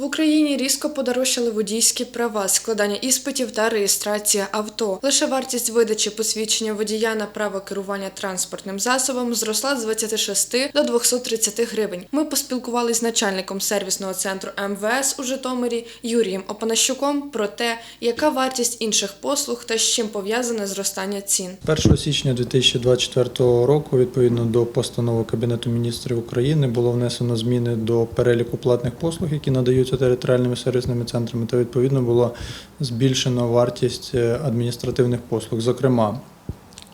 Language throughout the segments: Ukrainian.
В Україні різко подорожчали водійські права, складання іспитів та реєстрація авто. Лише вартість видачі посвідчення водія на право керування транспортним засобом зросла з 26 до 230 гривень. Ми поспілкувалися з начальником сервісного центру МВС у Житомирі Юрієм Опанащуком про те, яка вартість інших послуг та з чим пов'язане зростання цін. 1 січня 2024 року, відповідно до постанови Кабінету міністрів України, було внесено зміни до переліку платних послуг, які надаються територіальними сервісними центрами, та відповідно було збільшено вартість е, адміністративних послуг. Зокрема,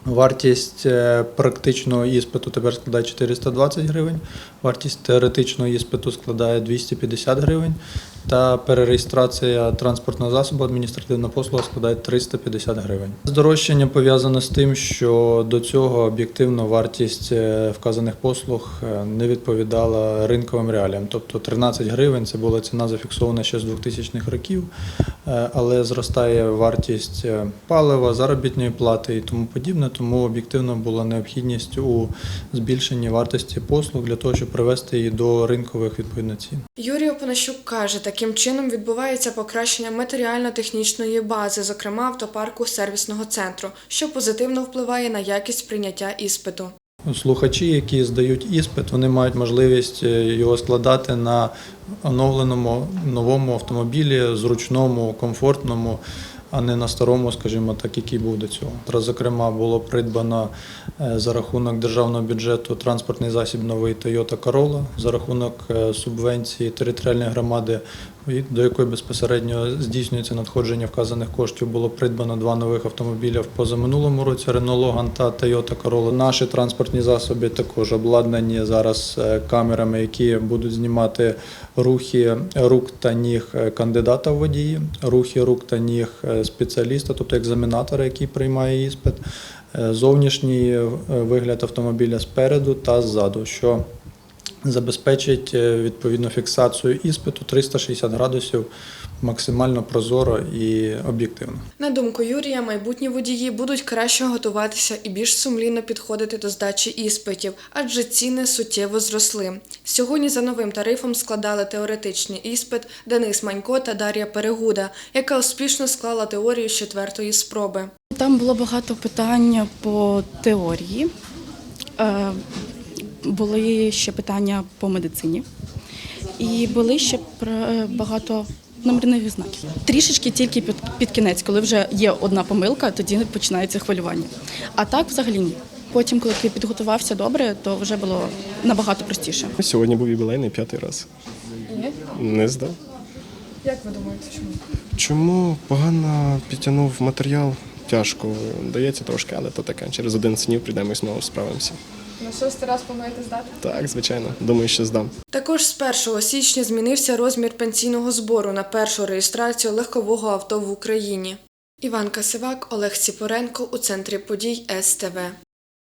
вартість е, практичного іспиту тепер складає 420 гривень, вартість теоретичного іспиту складає 250 гривень, та перереєстрація транспортного засобу адміністративна послуга складає 350 гривень. Здорожчання пов'язане з тим, що до цього об'єктивно вартість е, вказаних послуг е, не відповідала ринковим реаліям. Тобто 13 гривень це була ціна зафіксована ще з 2000-х років, але зростає вартість е, палива, заробітної плати і тому подібне. Тому об'єктивно була необхідність у збільшенні вартості послуг для того, щоб привести її до ринкових відповідно цін. Юрій Опанащук каже, таким чином відбувається покращення матеріально-технічної бази, зокрема автопарку сервісного центру, що позитивно впливає на якість прийняття іспиту. Слухачі, які здають іспит, вони мають можливість е, його складати на оновленому новому автомобілі, зручному, комфортному, а не на старому, скажімо так, який був до цього. Зараз, Зокрема, було придбано е, за рахунок державного бюджету транспортний засіб новий Toyota Corolla за рахунок е, субвенції територіальної громади, до якої безпосередньо здійснюється надходження вказаних коштів. Було придбано два нових автомобіля в позаминулому році Renault Logan та Toyota Corolla. Наші транспортні засоби також обладнані зараз е, камерами, які будуть знімати рухи рук та ніг е, кандидата в водії, рухи рук та ніг е, спеціаліста, тобто екзаменатора, який приймає іспит, зовнішній вигляд автомобіля спереду та ззаду, що забезпечить е, відповідну фіксацію іспиту 360 градусів максимально прозоро і об'єктивно. На думку Юрія, майбутні водії будуть краще готуватися і більш сумлінно підходити до здачі іспитів, адже ціни суттєво зросли. Сьогодні за новим тарифом складали теоретичний іспит Денис Манько та Дар'я Перегуда, яка успішно склала теорію з четвертої спроби. Там було багато питань по теорії, е, були ще питання по медицині, і були ще багато номерних знаків. Трішечки тільки під, під кінець, коли вже є одна помилка, тоді починається хвилювання. А так взагалі ні. Потім, коли ти підготувався добре, то вже було набагато простіше. Сьогодні був ювілейний п'ятий раз. Не здав. Як ви думаєте, чому? Чому погано підтягнув матеріал? Тяжко дається трошки, але то таке. Через один снів прийдемо і знову справимося. На шостий раз плануєте здати? Так, звичайно. Думаю, що здам. Також з 1 січня змінився розмір пенсійного збору на першу реєстрацію легкового авто в Україні. Іван Касивак, Олег Сіпоренко у центрі подій СТВ.